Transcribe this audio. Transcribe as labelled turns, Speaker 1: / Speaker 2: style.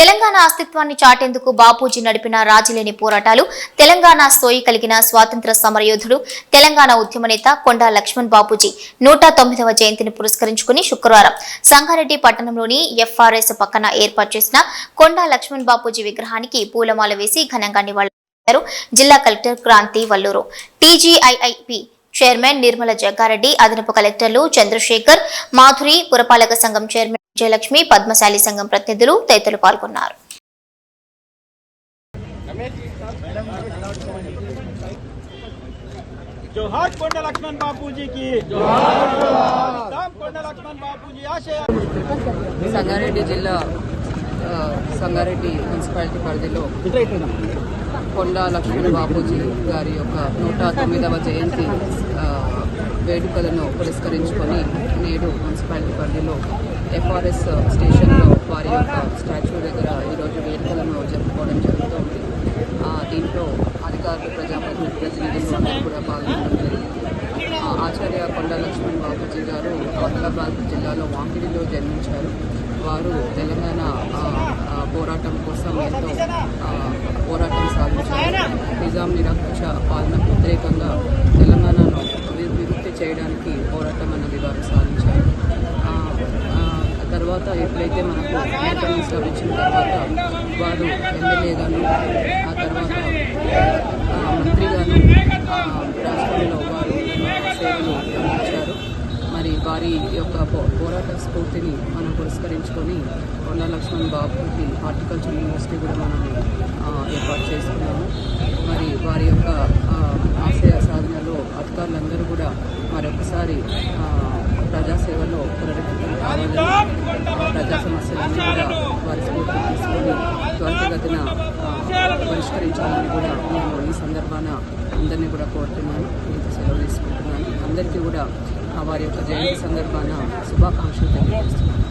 Speaker 1: తెలంగాణ అస్తిత్వాన్ని చాటేందుకు బాపూజీ నడిపిన రాజీలేని పోరాటాలు తెలంగాణ సోయి కలిగిన స్వాతంత్ర సమరయోధుడు తెలంగాణ ఉద్యమ నేత కొండా లక్ష్మణ్ బాపూజీ నూట తొమ్మిదవ జయంతిని పురస్కరించుకుని శుక్రవారం సంగారెడ్డి పట్టణంలోని ఎఫ్ఆర్ఎస్ పక్కన ఏర్పాటు చేసిన కొండా లక్ష్మణ్ బాపూజీ విగ్రహానికి పూలమాల వేసి ఘనంగా నివాళులు జిల్లా collector Kranthi Valluru. TGIIP chairman Nirmala Jaggareddy అదనపు కలెక్టర్లు చంద్రశేఖర్ మాధురి పురపాలక సంఘం చైర్మన్ విజయలక్ష్మి పద్మశాలి సంఘం ప్రతినిధులు తదితరులు పాల్గొన్నారు.
Speaker 2: సంగారెడ్డి జిల్లా సంగారెడ్డి మున్సిపాలిటీ పరిధిలో కొండ లక్ష్మణ బాపూజీ గారి యొక్క నూట తొమ్మిదవ జయంతి వేడుకలను పురస్కరించుకొని నేడు మున్సిపాలిటీ పరిధిలో ఎఫ్ఆర్ఎస్ స్టేషన్లో వారి యొక్క స్టాచ్యూ దగ్గర ఈరోజు వేడుకలను జరుపుకోవడం జరుగుతోంది. దీంట్లో అధికారులు ప్రజాప్రతినిధి ప్రతినిధులు కూడా పాల్గొనడం జరిగింది. ఆచార్య కొండ లక్ష్మణ్ బాపూజీ గారు ఆదిలాబాద్ జిల్లాలో వాంకిడిలో జన్మించారు. వారు తెలంగాణ పోరాటం కోసం ఎంతో పోరాటం సాగించారు నిజాం నిరక్ష పాలనకు వ్యతిరేకంగా తెలంగాణను విముక్తి చేయడానికి పోరాటం అన్నది వారు సాధించారు. తర్వాత ఎప్పుడైతే మనకు ఇండిపెండెన్స్ లభించిన తర్వాత వారు ఎమ్మెల్యేగాను ఆ తర్వాత ఆ, మంత్రిగాను ఆ, రాష్ట్రంలో వారు ఆ, సేవలు అందించారు మరి వారి యొక్క పో- పోరాట స్ఫూర్తిని మనం పురస్కరించుకొని కొండ లక్ష్మణ్ బాబుకి హార్టికల్చర్ యూనివర్సిటీ కూడా మనం ఏర్పాటు చేసుకున్నాము. మరి వారి యొక్క ఆశయ సాధనలో అధికారులందరూ కూడా మరొకసారి ప్రజాసేవలో పునరుద్ధరణ కావాలని ప్రజా సమస్యలన్నీ కూడా వారి స్ఫూర్తిని తీసుకొని సహకరించాలని కూడా నేను ఈ సందర్భాన అందరినీ కూడా కోరుతున్నాను. మీకు సెలవు తీసుకుంటున్నాను. అందరికీ కూడా ఆ, వారి యొక్క జయంతి సందర్భాన శుభాకాంక్షలు తెలియజేస్తున్నాను.